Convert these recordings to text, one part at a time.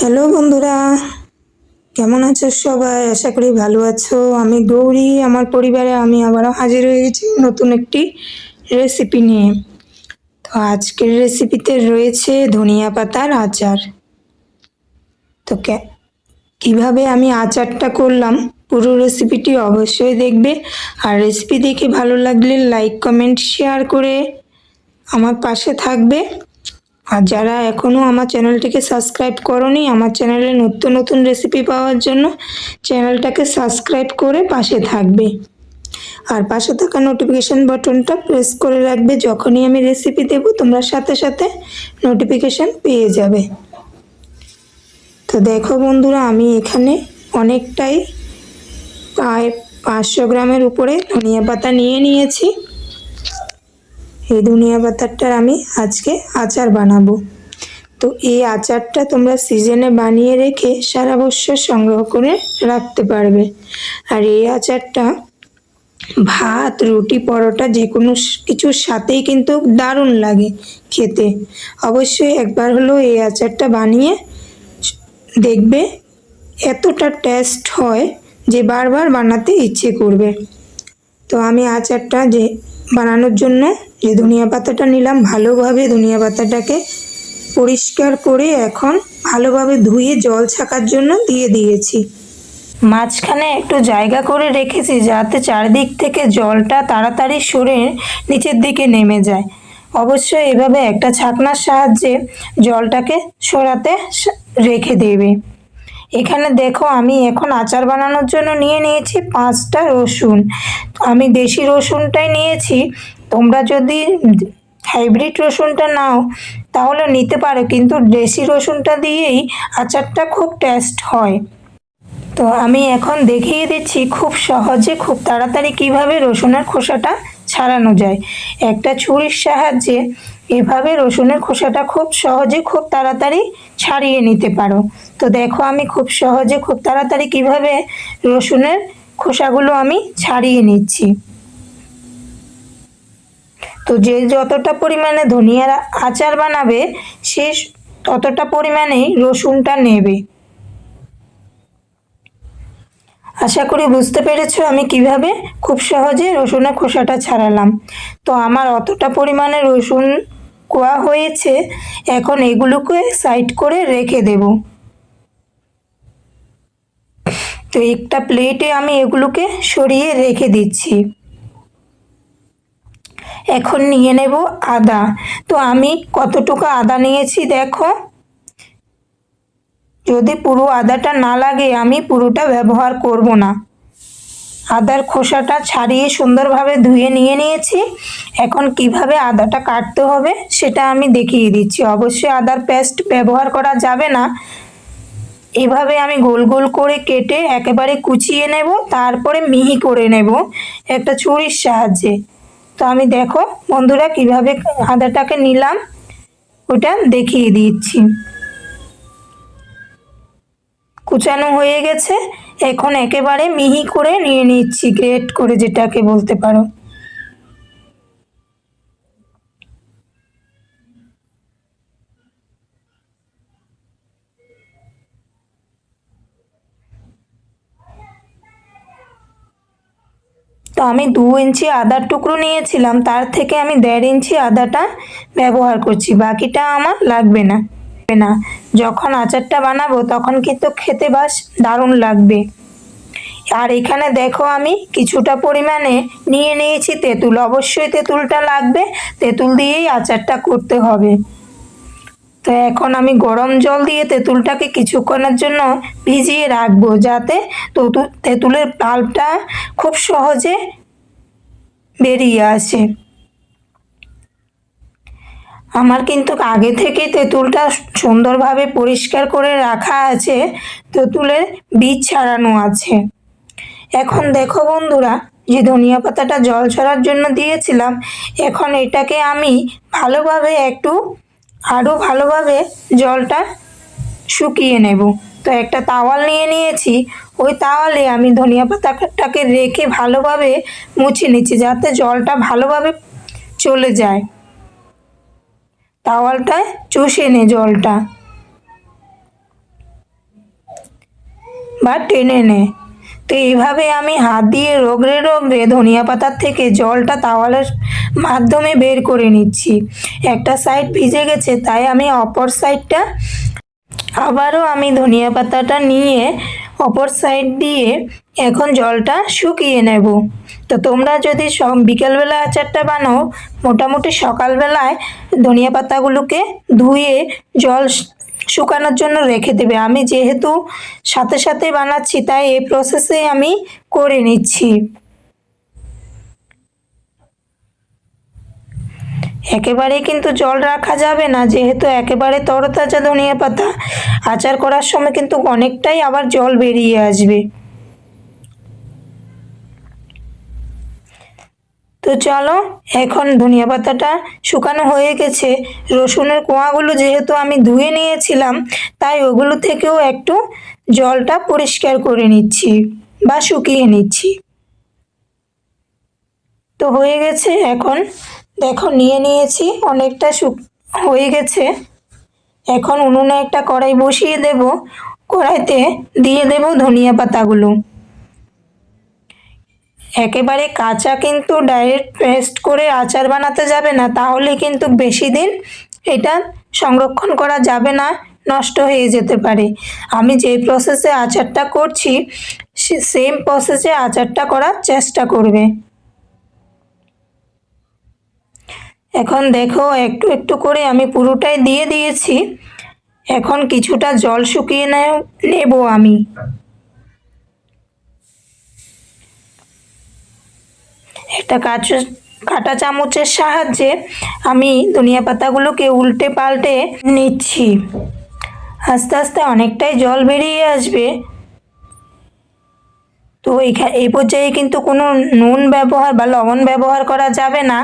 Hello বন্ধুরা, কেমন আছো সবাই? আশা করি ভালো আছো। আমি গৌরী, আমার পরিবারে আমি আবারও হাজির হয়ে গেছি নতুন একটি রেসিপি নিয়ে। তো আজকের রেসিপিতে রয়েছে ধনিয়া পাতার আচার। তো কে- কীভাবে আমি আচারটা করলাম, পুরো রেসিপিটি অবশ্যই দেখবে। আর রেসিপি দেখে ভালো লাগলে লাইক কমেন্ট শেয়ার করে আমার পাশে থাকবে। আর যারা এখনও আমার চ্যানেলটিকে সাবস্ক্রাইব করনি, আমার চ্যানেলে নতুন নতুন রেসিপি পাওয়ার জন্য চ্যানেলটাকে সাবস্ক্রাইব করে পাশে থাকবে। আর পাশে থাকা নোটিফিকেশান বাটনটা প্রেস করে রাখবে যখনই আমি রেসিপি দেব, তোমরা সাথে সাথে নোটিফিকেশান পেয়ে যাবে। তো দেখো বন্ধুরা, আমি এখানে অনেকটাই প্রায় পাঁচশো গ্রামের উপরে ধনিয়া পাতা নিয়ে নিয়েছি। এই ধনিয়া পাতাটার আমি আজকে আচার বানাবো। তো এই আচারটা তোমরা সিজনে বানিয়ে রেখে সারা বছর সংগ্রহ করে রাখতে পারবে। আর এই আচারটা ভাত, রুটি, পরোটা যে কোনো কিছুর সাথেই কিন্তু দারুণ লাগে খেতে। অবশ্যই একবার হলেও এই আচারটা বানিয়ে দেখবে এতটা টেস্ট হয় যে বারবার বানাতে ইচ্ছে করবে। তো আমি আচারটা যে বানানোর জন্য যে ধনিয়া পাতাটা নিলাম, ভালোভাবে ধনিয়া পাতাটাকে পরিষ্কার করে এখন ভালোভাবে ধুয়ে জল ছাকার জন্য দিয়ে দিয়েছি। মাঝখানে একটু জায়গা করে রেখেছি যাতে চারিদিক থেকে জলটা তাড়াতাড়ি সরে নিচের দিকে নেমে যায়। অবশ্যই এভাবে একটা ছাকনার সাহায্যে জলটাকে সরাতে রেখে দেবে। এখানে দেখো আমি এখন আচার বানানোর জন্য নিয়ে নিয়েছি পাঁচটা রসুন। আমি দেশি রসুনটাই নিয়েছি তোমরা যদি হাইব্রিড রসুনটা নাও, তাহলে নিতে পারো, কিন্তু দেশি রসুনটা দিয়েই আচারটা খুব টেস্ট হয়। তো আমি এখন দেখিয়ে দিচ্ছি খুব সহজে, খুব তাড়াতাড়ি কীভাবে রসুনের খোসাটা ছাড়ানো যায়। একটা ছুরির সাহায্যে এভাবে রসুনের খোসাটা খুব সহজে, খুব তাড়াতাড়ি ছাড়িয়ে নিতে পারো। তো দেখো আমি খুব সহজে, খুব তাড়াতাড়ি কীভাবে রসুনের খোসাগুলো আমি ছাড়িয়ে নিচ্ছি। তো যে যতটা পরিমাণে ধনিয়ার আচার বানাবে, সে ততটা পরিমাণেই রসুনটা নেবে। আশা করি বুঝতে পেরেছ আমি কীভাবে খুব সহজে রসুনের খোসাটা ছাড়ালাম। তো আমার অতটা পরিমাণে রসুন কোয়া হয়েছে, এখন এগুলোকে সাইড করে রেখে দেব। তো একটা প্লেটে আমি এগুলোকে সরিয়ে রেখে দিচ্ছি। এখন নিয়ে নেব আদা। তো আমি কতটুকু আদা নিয়েছি দেখো। যদি পুরো আদাটা না লাগে, আমি পুরোটা ব্যবহার করব না। আদার খোসাটা ছাড়িয়ে সুন্দরভাবে ধুয়ে নিয়ে নিয়েছি। এখন কীভাবে আদাটা কাটতে হবে সেটা আমি দেখিয়ে দিচ্ছি। অবশ্যই আদার পেস্ট ব্যবহার করা যাবে না। এভাবে আমি গোল গোল করে কেটে একেবারে কুচিয়ে নেব, তারপরে মিহি করে নেব একটা ছুরির সাহায্যে। তো আমি দেখো, বন্ধুরা কীভাবে আদাটাকে নিলাম, ওটা দেখিয়ে দিচ্ছি। কুচানো হয়ে গেছে, এখন একেবারে মিহি করে নিয়ে নিচ্ছি, গ্রেট করে যেটাকে বলতে পারো। তো আমি দু ইঞ্চি আদার টুকরো নিয়েছিলাম, তার থেকে আমি দেড় ইঞ্চি আদাটা ব্যবহার করছি, বাকিটা আমার লাগবে না। না। যখন আচারটা বানাবো, তখন কিন্তু খেতে বাস দারুণ লাগবে। আর এখানে দেখো আমি কিছুটা পরিমাণে নিয়ে নিয়েছি তেঁতুল। অবশ্যই তেঁতুলটা লাগবে, তেঁতুল দিয়েই আচারটা করতে হবে। তো এখন আমি গরম জল দিয়ে তেঁতুলটাকে কিছুক্ষণের জন্য ভিজিয়ে রাখব যাতে তেঁতুল, তেঁতুলের পাল্পটা খুব সহজে বেরিয়ে আসে। আমার কিন্তু আগে থেকে তেঁতুলটা সুন্দরভাবে পরিষ্কার করে রাখা আছে, তেঁতুলের বীজ ছাড়ানো আছে। এখন দেখো বন্ধুরা, যে ধনিয়া পাতাটা জল ছড়ার জন্য দিয়েছিলাম, এখন এটাকে আমি ভালোভাবে একটু আরও ভালোভাবে জলটা শুকিয়ে নেব। তো একটা তাওয়াল নিয়ে নিয়েছি। ওই তাওয়ালে আমি ধনিয়া পাতাটাকে রেখে ভালোভাবে মুছে নিচ্ছি যাতে জলটা ভালোভাবে চলে যায়। তাওয়ালটায় চষে নে জলটা। বা টেনে নেয় তো এইভাবে আমি হাত দিয়ে রগড়ে রগড়ে ধনিয়া পাতার থেকে জলটা তাওয়ালের মাধ্যমে বের করে নিচ্ছি। একটা সাইড ভিজে গেছে, তাই আমি অপর সাইডটা আবারও আমি ধনিয়া পাতাটা নিয়ে অপর সাইড দিয়ে এখন জলটা শুকিয়ে নেব। তো তোমরা যদি সব বিকেলবেলা আচারটা বানাও, মোটামুটি সকালবেলায় ধনিয়া পাতাগুলোকে ধুয়ে জল শুকানোর জন্য রেখে দেবে। আমি যেহেতু সাথে সাথে বানাচ্ছি, তাই এই প্রসেসে আমি করে নিচ্ছি। একেবারে কিন্তু জল রাখা যাবে না, যেহেতু একেবারে তরতাজা ধনিয়া পাতা। আচার করার সময় কিন্তু অনেকটাই আবার জল বেরিয়ে আসবে। তো চলো, এখন ধনিয়া পাতাটা শুকানো হয়ে গেছে। রসুনের কোয়াগুলো যেহেতু আমি ধুয়ে নিয়েছিলাম, তাই ওগুলো থেকেও একটু জলটা পরিষ্কার করে নিচ্ছি বা শুকিয়ে নিচ্ছি। তো হয়ে গেছে, এখন দেখো নিয়ে নিয়েছি, অনেকটা শুক হয়ে গেছে। এখন উনুনে একটা কড়াই বসিয়ে দেব। কড়াইতে দিয়ে দেব ধনিয়া পাতাগুলো। একেবারে কাঁচা কিন্তু ডাইরেক্ট পেস্ট করে আচার বানাতে যাবে না, তাহলে কিন্তু বেশি দিন এটা সংরক্ষণ করা যাবে না, নষ্ট হয়ে যেতে পারে। আমি যে প্রসেসে আচারটা করছি সেম প্রসেসে আচারটা করার চেষ্টা করবে। এখন দেখো, একটু একটু করে আমি পুরোটাই দিয়ে দিয়েছি। এখন কিছুটা জল শুকিয়ে নেব আমি। একটা কাঁচু, কাঁটা চামচের সাহায্যে আমি ধনিয়া পাতাগুলোকে উল্টে পাল্টে নিচ্ছি। আস্তে আস্তে অনেকটাই জল বেরিয়ে আসবে। তো এই পর্যায়ে কিন্তু কোনো নুন ব্যবহার বা লবণ ব্যবহার করা যাবে না।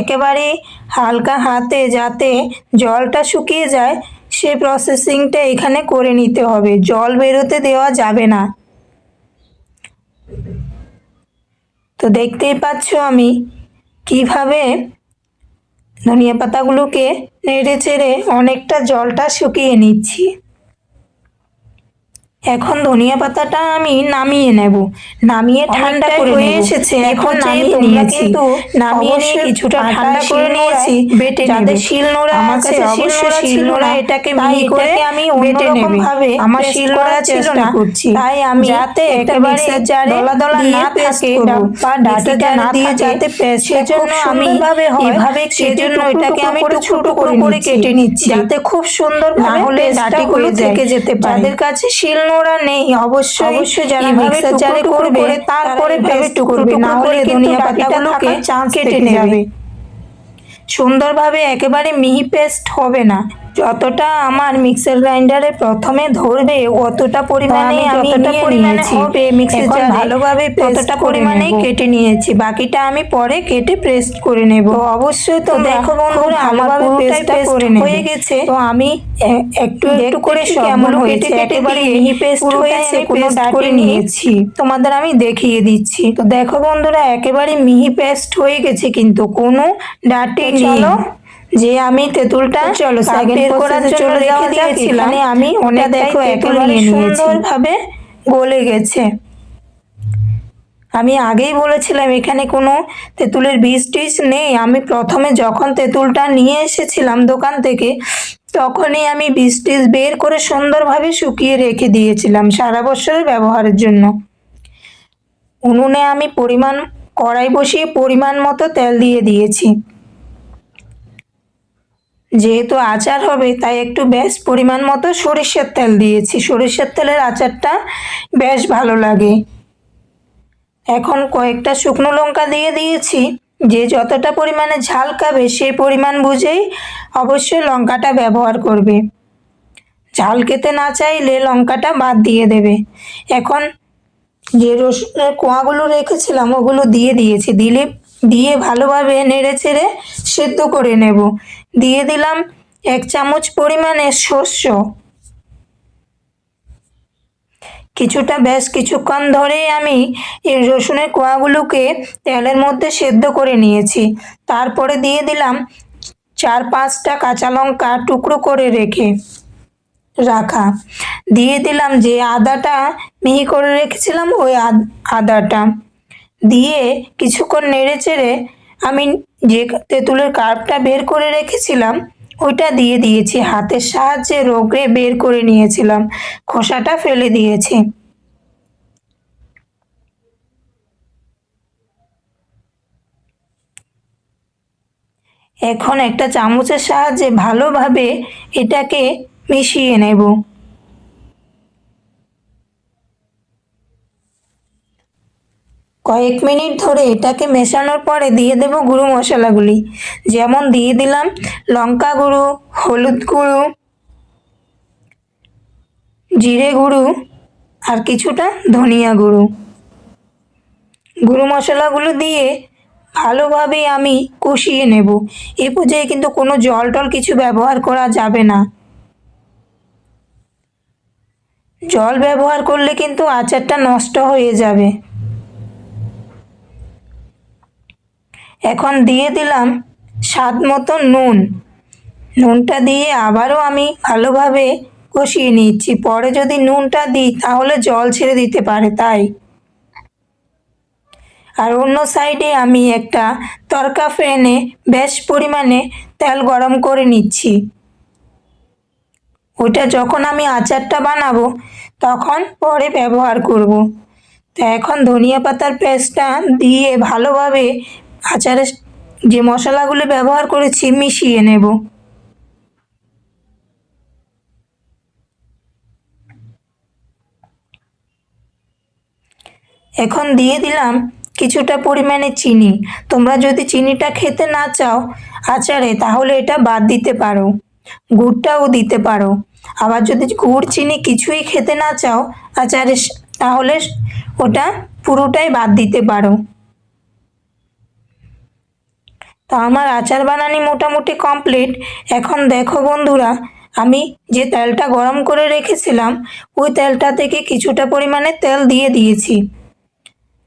একেবারে হালকা হাতে যাতে জলটা শুকিয়ে যায় সেই প্রসেসিংটা এখানে করে নিতে হবে। জল বেরোতে দেওয়া যাবে না। তো দেখতেই পাচ্ছ আমি কীভাবে ধনিয়া পাতাগুলোকে নেড়ে চেড়ে অনেকটা জলটা শুকিয়ে নিচ্ছি। এখন ধনিয়া পাতাটা আমি নামিয়ে নেব। নামিয়ে ঠান্ডা করে নেব। এসেছে, এখন নামিয়ে নিয়েছি। নামিয়ে নিয়ে কিছুটা ঠান্ডা করে নিয়েছি বেটে যাদের নেবে। শিলনোড়া আমার কাছে অবশ্যই শিলনোড়া ছিল শিলনোড়া না, এটাকে মিহি করে আমি বেটে নেবে। ভাবে আমার শিলনোড়া করার ছিল না করছি। তাই আমি যাতে একটা মিক্সার জারে দলা দলা না থাকে বা ডাটিটা না দিয়ে যাতে সেজন্য আমি হয় এভাবে সেজন্য এটাকে আমি করে একটু ছোট করে করে কেটে নিচ্ছি। যাতে খুব সুন্দর না হলে ডাটিগুলো ডাটিগুলো থেকে যেতে পারে। যাদের কাছে শিলনোড়া নেই। অবশ্যই অবশ্যই যারা মিক্সার জারে করবে, তারপরে ভেবে করবে না করে হলে ধনিয়া পাতাগুলোকে চান্স কেটে নেবে। সুন্দরভাবে একেবারে মিহি পেস্ট হবে না। যতটা আমার মিক্সার গ্রাইন্ডারে প্রথমে ধরবে অতটা পরিমাণে আমি যতটা পরিমাণে নিয়েছি। হবে মিক্সির ভালোভাবে ততটা পরিমাণেই কেটে নিয়েছি। বাকিটা আমি পরে কেটে পেস্ট করে নেব। অবশ্যই তো দেখো বন্ধুরা আমার পেস্ট করে হয়ে গেছে। তো আমি একটু একটু করে কেমন হয়েছে। একেবারে মিহি পেস্ট হয়েছে কোনো করে নিয়েছি। তোমাদের আমি দেখিয়ে দিচ্ছি। তো দেখো বন্ধুরা একেবারে মিহি পেস্ট হয়ে গেছে কিন্তু কোনো ডাটি নেই চলো, যে আমি তেঁতুলটা চলো, বের করার জন্য রেখে দিয়েছিলাম। আমি ওটা দেখো একেবারে নিয়েছি। সুন্দরভাবে গলে গেছে। আমি আগেই বলেছিলাম এখানে কোনো তেঁতুলের বীজ টিজ নেই। আমি প্রথমে যখন তেঁতুলটা নিয়ে এসেছিলাম দোকান থেকে তখনই আমি বীজ টিজ বের করে সুন্দরভাবে শুকিয়ে রেখে দিয়েছিলাম সারা বছরের ব্যবহারের জন্য। উনুনে আমি পরিমাণ কড়াই বসিয়ে পরিমাণ মতো তেল দিয়ে দিয়েছি। যেহেতু আচার হবে, তাই একটু বেশ পরিমাণ মতো সরিষার তেল দিয়েছি। সরিষার তেলের আচারটা বেশ ভালো লাগে। এখন কয়েকটা শুকনো লঙ্কা দিয়ে দিয়েছি। যে যতটা পরিমাণে ঝাল খাবে সেই পরিমাণ বুঝেই অবশ্যই লঙ্কাটা ব্যবহার করবে। ঝাল খেতে না চাইলে লঙ্কাটা বাদ দিয়ে দেবে। এখন যে রসুনের কোয়াগুলো রেখেছিলাম, ওগুলো দিয়ে দিয়েছি। দিলে দিয়ে ভালোভাবে নেড়ে চেড়ে সেদ্ধ করে নেব। দিয়ে দিলাম এক চামচ পরিমাণে শস্য। কিছুটা বেশ কিছুক্ষণ ধরেই আমি এই রসুনের কোয়াগুলোকে তেলের মধ্যে সেদ্ধ করে নিয়েছি। তারপরে দিয়ে দিলাম চার পাঁচটা কাঁচা লঙ্কা টুকরো করে রেখে রাখা। দিয়ে দিলাম যে আদাটা মিহি করে রেখেছিলাম, ওই আদাটা। দিয়ে কিছুক্ষণ নেড়ে চেড়ে আমি যে তেঁতুলের কার্পটা বের করে রেখেছিলাম, ওইটা দিয়ে দিয়েছি। হাতের সাহায্যে রোগড়ে বের করে নিয়েছিলাম। খোসাটা ফেলে দিয়েছি। এখন একটা চামচের সাহায্যে ভালোভাবে এটাকে মিশিয়ে নেব। কয়েক মিনিট ধরে এটাকে মেশানোর পরে দিয়ে দেব গুঁড়ো মশলাগুলি। যেমন দিয়ে দিলাম লঙ্কা গুঁড়ো, হলুদ গুঁড়ো, জিরে গুঁড়ো আর কিছুটা ধনিয়া গুঁড়ো। গুঁড়ো মশলাগুলো দিয়ে ভালোভাবে আমি কষিয়ে নেব। এ পর্যায়ে কিন্তু কোনো জল টল কিছু ব্যবহার করা যাবে না। জল ব্যবহার করলে কিন্তু আচারটা নষ্ট হয়ে যাবে। এখন দিয়ে দিলাম স্বাদ মতো নুন। নুনটা দিয়ে আবারও আমি ভালোভাবে কষিয়ে নিচ্ছি। পরে যদি নুনটা দিই, তাহলে জল ছেড়ে দিতে পারে, তাই। আর অন্য সাইডে আমি একটা তরকা ফ্যানে বেশ পরিমাণে তেল গরম করে নিচ্ছি। ওটা যখন আমি আচারটা বানাবো, তখন পরে ব্যবহার করব। তো এখন ধনিয়া পাতার পেস্টটা দিয়ে ভালোভাবে আচারের যে মশলাগুলো ব্যবহার করেছি মিশিয়ে নেব। এখন দিয়ে দিলাম কিছুটা পরিমাণে চিনি। তোমরা যদি চিনিটা খেতে না চাও আচারে, তাহলে এটা বাদ দিতে পারো। গুড়টাও দিতে পারো। আবার যদি গুড়, চিনি কিছুই খেতে না চাও আচারে, তাহলে ওটা পুরোটাই বাদ দিতে পারো। তো আমার আচার বানানি মোটামুটি কমপ্লিট এখন দেখো বন্ধুরা, আমি যে তেলটা গরম করে রেখেছিলাম, ওই তেলটা থেকে কিছুটা পরিমাণে তেল দিয়ে দিয়েছি।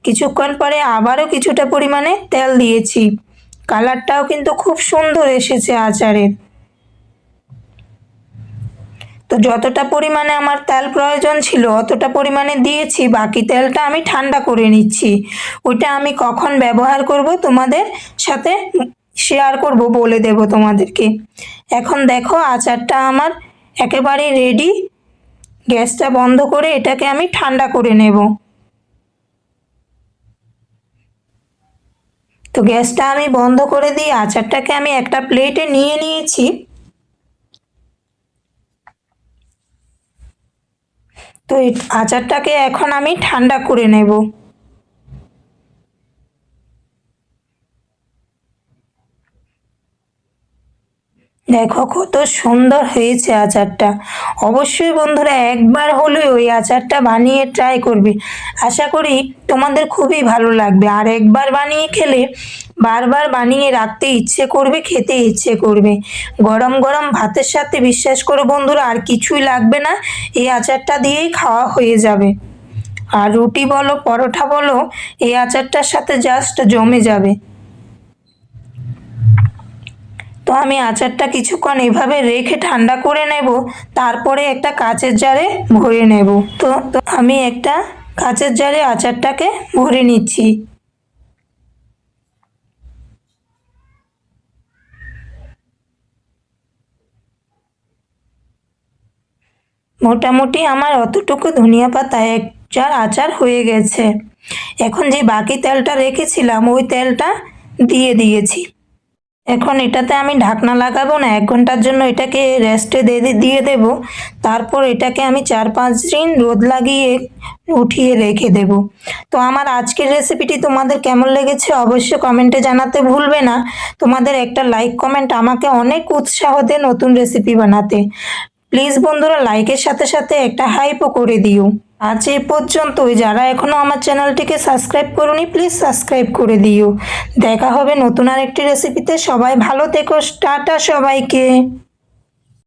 কিছুক্ষণ পরে আবারও কিছুটা পরিমাণে তেল দিয়েছি। কালারটাও কিন্তু খুব সুন্দর এসেছে আচারের। তো যতটা পরিমাণে আমার তেল প্রয়োজন ছিল, অতটা পরিমাণে দিয়েছি, বাকি তেলটা আমি ঠান্ডা করে নিচ্ছি। ওইটা আমি কখন ব্যবহার করব তোমাদের সাথে শেয়ার করব, বলে দেব তোমাদেরকে। এখন দেখো আচারটা আমার একেবারে রেডি গ্যাসটা বন্ধ করে এটাকে আমি ঠান্ডা করে নেব। তো গ্যাসটা আমি বন্ধ করে দিয়ে আচারটাকে আমি একটা প্লেটে নিয়ে নিয়েছি। তো এই আচারটাকে এখন আমি ঠান্ডা করে নেব। দেখো কত সুন্দর হয়েছে আচারটা। অবশ্যই বন্ধুরা একবার হলেও ওই আচারটা বানিয়ে ট্রাই করবে। আশা করি তোমাদের খুবই ভালো লাগবে। আর একবার বানিয়ে খেলে বারবার বানিয়ে রাখতে ইচ্ছে করবে, খেতে ইচ্ছে করবে। গরম গরম ভাতের সাথে বিশ্বাস করো বন্ধুরা, আর কিছুই লাগবে না। এই আচারটা দিয়েই খাওয়া হয়ে যাবে। আর রুটি বলো, পরোটা বলো, এই আচারটার সাথে জাস্ট জমে যাবে। তো আমি আচারটা কিছুক্ষণ এভাবে রেখে ঠান্ডা করে নেব, তারপরে একটা কাচের জারে ভরে নেব। তো আমি একটা কাচের জারে আচারটাকে ভরে নিচ্ছি। মোটামুটি আমার অতটুকু ধনিয়া পাতা এক চার আচার হয়ে গেছে। এখন যে বাকি তেলটা রেখেছিলাম, ওই তেলটা দিয়ে দিয়েছি। এখন এটাতে আমি ঢাকনা লাগাবো না, এক ঘণ্টার জন্য এটাকে রেস্টে দিয়ে দেব। তারপর এটাকে আমি চার পাঁচ দিন রোদ লাগিয়ে উঠিয়ে রেখে দেব। তো আমার আজকের রেসিপিটি তোমাদের কেমন লেগেছে অবশ্যই কমেন্টে জানাতে ভুলবে না। তোমাদের একটা লাইক কমেন্ট আমাকে অনেক উৎসাহ দেয় নতুন রেসিপি বানাতে। প্লিজ বন্ধুরা লাইকের সাথে সাথে একটা হাইপও করে দিও। আজ এ পর্যন্তই। যারা এখনও আমার চ্যানেলটিকে সাবস্ক্রাইব করুনি, প্লিজ সাবস্ক্রাইব করে দিও। দেখা হবে নতুন আরেকটি রেসিপিতে। সবাই ভালো থেকো। টাটা সবাইকে।